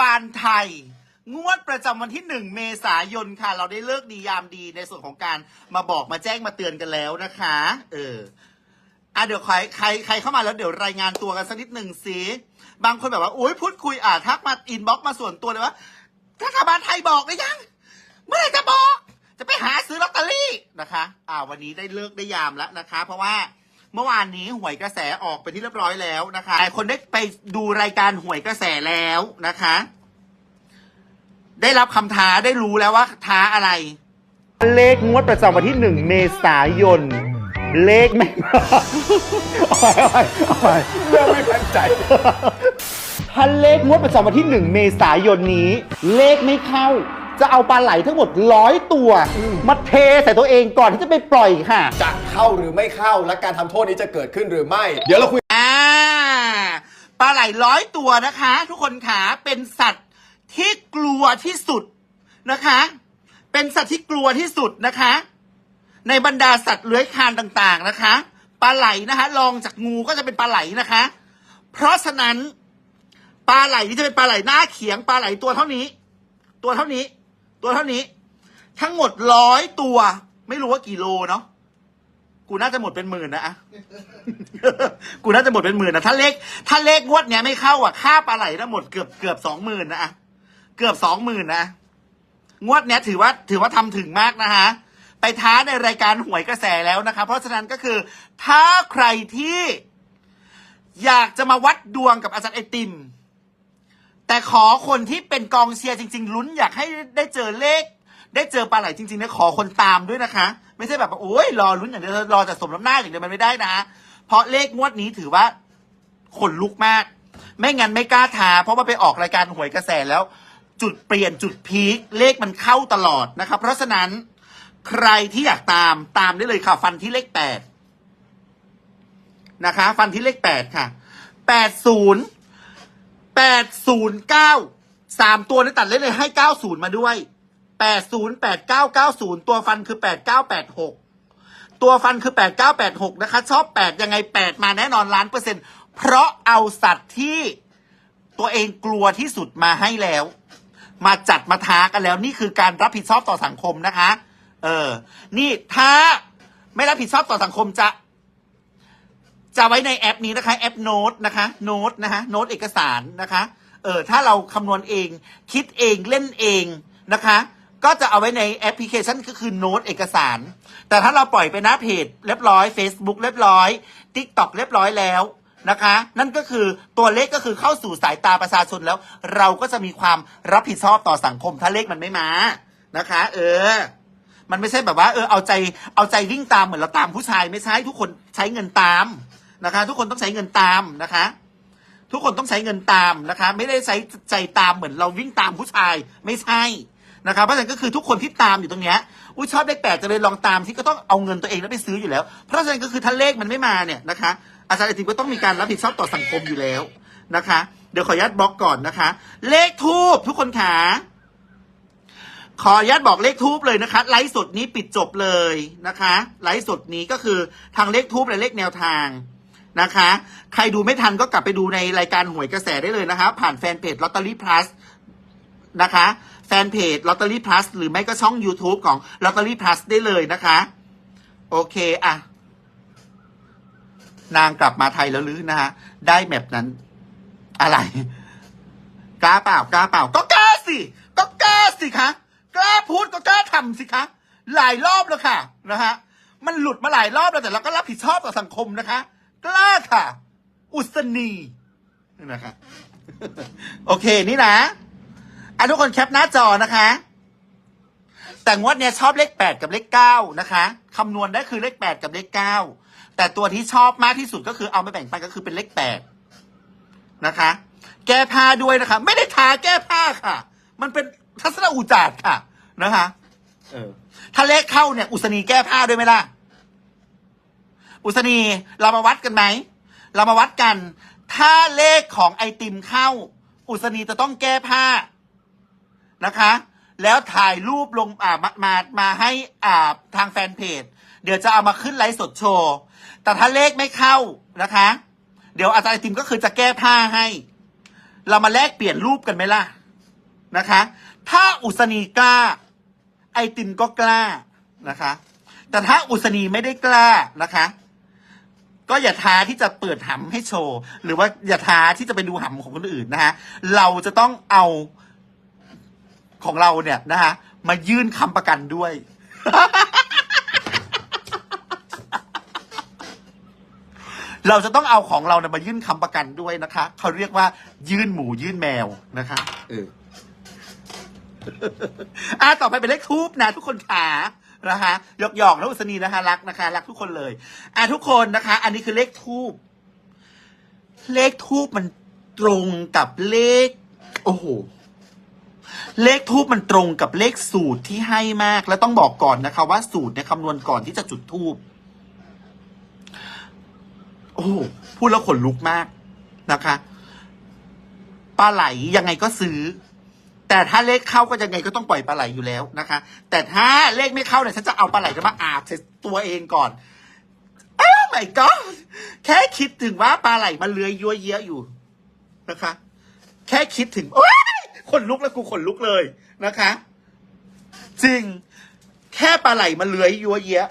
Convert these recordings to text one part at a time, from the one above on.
บาลไทย งวดประจำวันที่หนึ่งเมษายนค่ะ เราได้เลิกดียามดีในส่วนของการมาบอกมาแจ้งมาเตือนกันแล้วนะคะ เอออะเดี๋ยวใครใครใครเข้ามาแล้วเดี๋ยวรายงานตัวกันสักนิดหนึ่งสิบางคนแบบว่าโอ้ยพูดคุยอะทักมาอินบ็อกมาส่วนตัวเลยว่ารัฐบาลไทยบอกหรือยัง เมื่อไหร่จะบอก จะไปหาซื้อลอตเตอรี่นะคะ อ่าวันนี้ได้เลิกได้ยามแล้วนะคะ เพราะว่า เมื่อวานนี้หวยกระแสออกเป็นที่เรียบร้อยแล้วนะคะหลายคนได้ไปดูรายการหวยกระแสแล้วนะคะ ได้รับคำท้าได้รู้แล้วว่าท้าอะไร เลขงวดประจำวันที่หนึ่งเมษายน เลขไม่เริ่มไม่มั่นใจ ถ้าเลขงวดประจำวันที่หนึ่งเมษายนนี้ เลขไม่เข้า จะเอาปลาไหลทั้งหมดร้อยตัวมาเทใส่ตัวเองก่อนที่จะไปปล่อยค่ะ จะเข้าหรือไม่เข้าและการทำโทษนี้จะเกิดขึ้นหรือไม่ เดี๋ยวเราคุย อ่าปลาไหลร้อยตัวนะคะ ทุกคนขาเป็นสัตว์ที่กลัวที่สุดนะคะ เป็นสัตว์ที่กลัวที่สุดนะคะ ในบรรดาสัตว์เลื้อยคลานต่างๆนะคะปลาไหลนะคะลองจากงูก็จะเป็นปลาไหลนะคะ เพราะฉะนั้นปลาไหลที่จะเป็นปลาไหลหน้าเขียงปลาไหลตัวเท่านี้ ตัวเท่านี้ ตัวเท่านี้ ทั้งหมดร้อยตัว ไม่รู้ว่ากี่โลเนาะกูน่าจะหมดเป็นหมื่นนะอะกูน่าจะหมดเป็นหมื่นนะถ้าเลขถ้าเลขงวดเนี้ยไม่เข้าอะค่าปลาไหลทั้งหมดเกือบเกือบสองหมื่นนะอะเกือบสองหมื่นนะงวดเนี้ยถือว่าถือว่าทำถึงมากนะคะไปท้าในรายการหวยกระแสแล้วนะคะ เพราะฉะนั้นก็คือ ถ้าใครที่อยากจะมาวัดดวงกับอาจารย์ไอติม แต่ขอคนที่เป็นกองเชียร์จริง ๆ ลุ้นอยากให้ได้เจอเลข ได้เจอปลาไหลจริงๆนะขอคนตามด้วยนะคะ ไม่ใช่แบบว่าโอ้ยรอลุ้นอย่างเดียวรอจะสมน้ำหน้าอย่างเดียวมันไม่ได้นะ เพราะเลขงวดนี้ถือว่าขนลุกมาก ไม่งั้นไม่กล้าทาเพราะว่าไปออกรายการหวยกระแสแล้ว จุดเปลี่ยนจุดพีคเลขมันเข้าตลอดนะครับ เพราะฉะนั้นใครที่อยากตามตามได้เลยค่ะ ฟันที่เลขแปดนะคะ ฟันที่เลขแปดค่ะแปดศูนย์ แปดศูนย์เก้าสามตัวนี่ตัดเล่นเลยให้เก้าศูนย์มาด้วยแปดศูนย์แปดเก้าเก้าศูนย์ตัวฟันคือแปดเก้าแปดหกตัวฟันคือแปดเก้าแปดหกนะคะ ชอบแปดยังไงแปดมาแน่นอนล้านเปอร์เซ็นต์เพราะเอาสัตว์ที่ตัวเองกลัวที่สุดมาให้แล้ว มาจัดมาท้ากันแล้ว นี่คือการรับผิดชอบต่อสังคมนะคะ เออ นี่ถ้าไม่รับผิดชอบต่อสังคมจะ จะไว้ในแอปนี้นะคะแอปโน้ตนะคะโน้ตนะคะโน้ตเอกสารนะคะเออถ้าเราคำนวณเอง คิดเองเล่นเองนะคะ ก็จะเอาไว้ในแอปพลิเคชันก็คือโน้ตเอกสาร แต่ถ้าเราปล่อยไปหน้าเพจเรียบร้อย Facebook เรียบร้อย TikTok เรียบร้อยแล้วนะคะ นั่นก็คือตัวเลขก็คือเข้าสู่สายตาประชาชนแล้ว เราก็จะมีความรับผิดชอบต่อสังคมถ้าเลขมันไม่มานะคะ เออ มันไม่ใช่แบบว่า เออเอาใจเอาใจวิ่งตามเหมือนเราตามผู้ชายไม่ใช่ทุกคนใช้เงินตาม นะคะ ทุกคนต้องใช้เงินตามนะคะ ทุกคนต้องใช้เงินตามนะคะ ไม่ได้ใช้ใจตามเหมือนเราวิ่งตามผู้ชายไม่ใช่นะคะเพราะฉะนั้นก็คือทุกคนที่ตามอยู่ตรงเนี้ยอุ้ยชอบเลขแปดจะเลยลองตามที่ก็ต้องเอาเงินตัวเองแล้วไปซื้ออยู่แล้ว เพราะฉะนั้นก็คือถ้าเลขมันไม่มาเนี่ยนะคะ อาจารย์ไอติมก็ต้องมีการรับผิดชอบต่อสังคมอยู่แล้วนะคะ เดี๋ยวขออนุญาตบล็อกก่อนนะคะ เลขทูบทุกคนขาขออนุญาตบอกเลขทูบเลยนะคะไลฟ์สดนี้ปิดจบเลยนะคะไลฟ์สดนี้ก็คือทางเลขทูบและเลขแนวทาง นะคะ ใครดูไม่ทันก็กลับไปดูในรายการหวยกระแสได้เลยนะคะ ผ่านแฟนเพจลอตเตอรี่พลัสนะคะ แฟนเพจลอตเตอรี่พลัสหรือไม่ก็ช่อง YouTube ของลอตเตอรี่พลัสได้เลยนะคะ โอเคอะนางกลับมาไทยแล้วหรือนะฮะ ได้แมปนั้น อะไร กล้าเปล่ากล้าเปล่า ก็กล้าสิก็กล้าสิคะกล้าพูดก็กล้าทำสิคะหลายรอบแล้วค่ะนะฮะมันหลุดมาหลายรอบแล้วแต่เราก็รับผิดชอบต่อสังคมนะคะ กล้าค่ะ อุศนีนี่นะคะโอเคนี่นะอะทุกคนแคปหน้าจอนะคะ แต่งวดเนี้ยชอบเลขแปดกับเลขเก้านะคะคำนวณได้คือเลขแปดกับเลขเก้าแต่ตัวที่ชอบมากที่สุดก็คือเอามาแบ่งปันก็คือเป็นเลขแปดนะคะ แก้ผ้าด้วยนะคะ ไม่ได้ทาแก้ผ้าค่ะ มันเป็นทัศนอุจาร์ค่ะนะคะ เออ ถ้าเลขเข้าเนี่ย อุศนีแก้ผ้าด้วยไหมล่ะ อุศนีเรามาวัดกันไหม เรามาวัดกัน ถ้าเลขของไอติมเข้า อุศนีจะต้องแก้ผ้านะคะ แล้วถ่ายรูปลงอ่ามามามาให้อ่าทางแฟนเพจ เดี๋ยวจะเอามาขึ้นไลฟ์สดโชว์ แต่ถ้าเลขไม่เข้านะคะ เดี๋ยวอาจารย์ไอติมก็คือจะแก้ผ้าให้ เรามาแลกเปลี่ยนรูปกันไหมล่ะนะคะ ถ้าอุศนีกล้า ไอติมก็กล้านะคะ แต่ถ้าอุศนีไม่ได้กล้านะคะ ก็อย่าท้าที่จะเปิดหำให้โชว์ หรือว่าอย่าท้าที่จะไปดูหำของคนอื่นนะฮะเราจะต้องเอาของเราเนี่ยนะฮะมายื่นคำประกันด้วย เราจะต้องเอาของเราเนี่ยมายื่นคำประกันด้วยนะคะเขาเรียกว่า ยื่นหมูยื่นแมวนะคะเอออะต่อไปเป็นเลขทูบนะ ทุกคนขา นะคะหยอกหยอกนะอุศนีนะคะรักนะคะ รักทุกคนเลยอะทุกคนนะคะ อันนี้คือเลขทูบเลขทูบมันตรงกับเลข โอ้โหเลขทูบมันตรงกับเลขสูตรที่ให้มาก แล้วต้องบอกก่อนนะคะ ว่าสูตรเนี่ยคำนวณก่อนที่จะจุดทูบโอ้พูดแล้วขนลุกมากนะคะปลาไหลยังไงก็ซื้อ แต่ถ้าเลขเข้าก็ยังไงก็ต้องปล่อยปลาไหลอยู่แล้วนะคะ แต่ถ้าเลขไม่เข้าเนี่ยฉันจะเอาปลาไหลจะมาอาบใส่ตัวเองก่อนอ้าวไม่ก็แค่คิดถึงว่าปลาไหลมันเลื้อยยัวเยี้ยอยู่นะคะ แค่คิดถึงโอ๊ยขนลุกแล้วกูขนลุกเลยนะคะ จริง แค่ปลาไหลมันเลื้อยยัวเยี้ย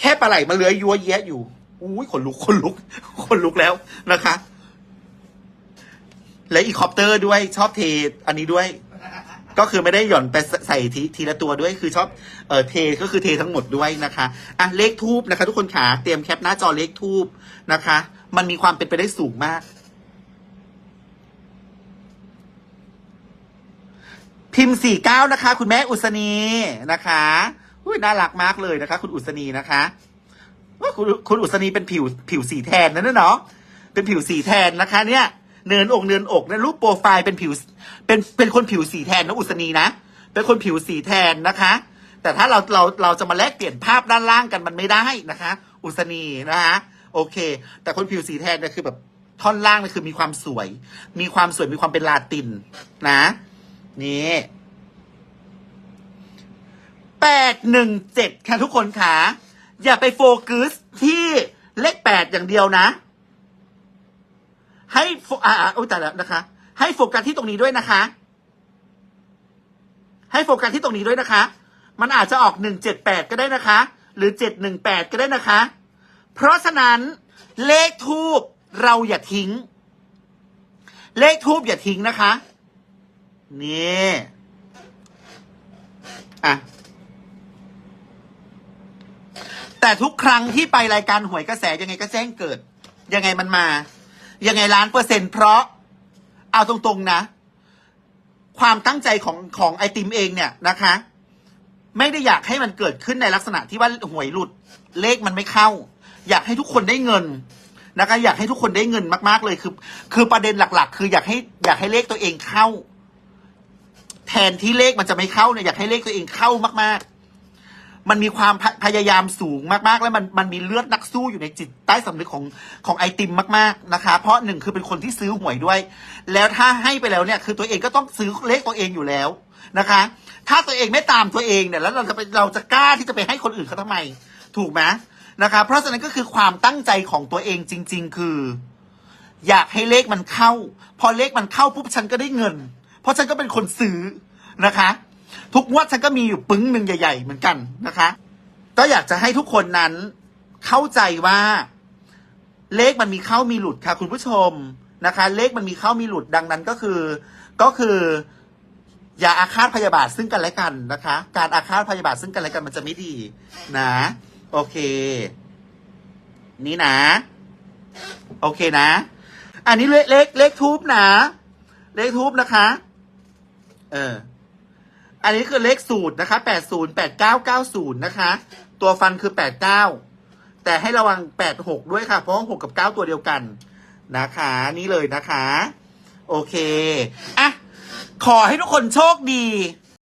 แค่ปลาไหลมันเลื้อยยัวเยี้ยอยู่อุ้ยขนลุกขนลุกขนลุกแล้วนะคะ และอีคอปเตอร์ด้วยชอบเทอันนี้ด้วย ก็คือไม่ได้หย่อนไปใส่ทีทีละตัวด้วยคือชอบเออเทก็คือเททั้งหมดด้วยนะคะอะเลขทูบนะคะ ทุกคนขาเตรียมแคปหน้าจอเลขทูบนะคะ มันมีความเป็นไปได้สูงมาก พิมพ์สี่เก้านะคะ คุณแม่อุศนีนะคะอุ้ยน่ารักมากเลยนะคะ คุณอุศนีนะคะว่าคุณคุณอุศนีเป็นผิวผิวสีแทนนั่นนะเนาะเป็นผิวสีแทนนะคะ เนี่ย เนินอกเนินอกนะรูปโปรไฟล์เป็นผิวเป็นเป็นคนผิวสีแทนนะอุศนีนะเป็นคนผิวสีแทนนะคะ แต่ถ้าเราเราเราจะมาแลกเปลี่ยนภาพด้านล่างกันมันไม่ได้นะคะ อุศนีนะคะโอเค แต่คนผิวสีแทนเนี่ยคือแบบท่อนล่างเนี่ยคือมีความสวย มีความสวยมีความเป็นลาตินนะนี่แปดหนึ่งเจ็ดค่ะทุกคนค่ะอย่าไปโฟกัสที่เลขแปดอย่างเดียวนะ ให้โฟอ่าอุ้ยแต่แล้วนะคะ ให้โฟกัสที่ตรงนี้ด้วยนะคะ ให้โฟกัสที่ตรงนี้ด้วยนะคะ มันอาจจะออกหนึ่งเจ็ดแปดก็ได้นะคะ หรือเจ็ดหนึ่งแปดก็ได้นะคะ เพราะฉะนั้นเลขทูบเราอย่าทิ้ง เลขทูบอย่าทิ้งนะคะ นี่อะแต่ทุกครั้งที่ไปรายการหวยกระแสยังไงก็แจ้งเกิด ยังไงมันมา ยังไงล้านเปอร์เซ็นต์เพราะ เอาตรงๆนะ ความตั้งใจของของไอติมเองเนี่ยนะคะ ไม่ได้อยากให้มันเกิดขึ้นในลักษณะที่ว่าหวยหลุด เลขมันไม่เข้า อยากให้ทุกคนได้เงินนะคะอยากให้ทุกคนได้เงินมากๆเลยคือ คือประเด็นหลัก ๆ คืออยากให้อยากให้เลขตัวเองเข้า แทนที่เลขมันจะไม่เข้าเนี่ยอยากให้เลขตัวเองเข้ามากๆ มันมีความพพยายามสูงมากๆ แล้วมันมันมีเลือดนักสู้อยู่ในจิตใต้สำนึกของของไอติมมากๆนะคะ เพราะหนึ่งคือเป็นคนที่ซื้อหวยด้วย แล้วถ้าให้ไปแล้วเนี่ยคือตัวเองก็ต้องซื้อเลขตัวเองอยู่แล้วนะคะ ถ้าตัวเองไม่ตามตัวเองเนี่ยแล้วเราจะไปเราจะกล้าที่จะไปให้คนอื่นเขาทำไม ถูกไหมนะคะ เพราะฉะนั้นก็คือความตั้งใจของตัวเองจริง ๆ คือ อยากให้เลขมันเข้า พอเลขมันเข้าปุ๊บฉันก็ได้เงิน เพราะฉันก็เป็นคนซื้อนะคะ ทุกงวดฉันก็มีอยู่ปึ้งหนึ่งใหญ่ ๆ เหมือนกันนะคะ ก็อยากจะให้ทุกคนนั้นเข้าใจว่าเลขมันมีเข้ามีหลุดค่ะ คุณผู้ชมนะคะ เลขมันมีเข้ามีหลุดดังนั้นก็คือ ก็คือ อย่าอาฆาตพยาบาทซึ่งกันและกันนะคะ การอาฆาตพยาบาทซึ่งกันและกันมันจะไม่ดี นะ โอเค นี่นะ โอเคนะ อันนี้เลขเลขเลขทูบนะ เลขทูบนะคะ เออ อันนี้คือเลขสูตรนะคะแปดศูนย์แปดเก้าเก้าศูนย์นะคะ ตัวฟันคือแปดเก้าแต่ให้ระวังแปดหกด้วยค่ะ เพราะหกกับเก้าตัวเดียวกันนะคะ นี่เลยนะคะ โอเค อะ ขอให้ทุกคนโชคดี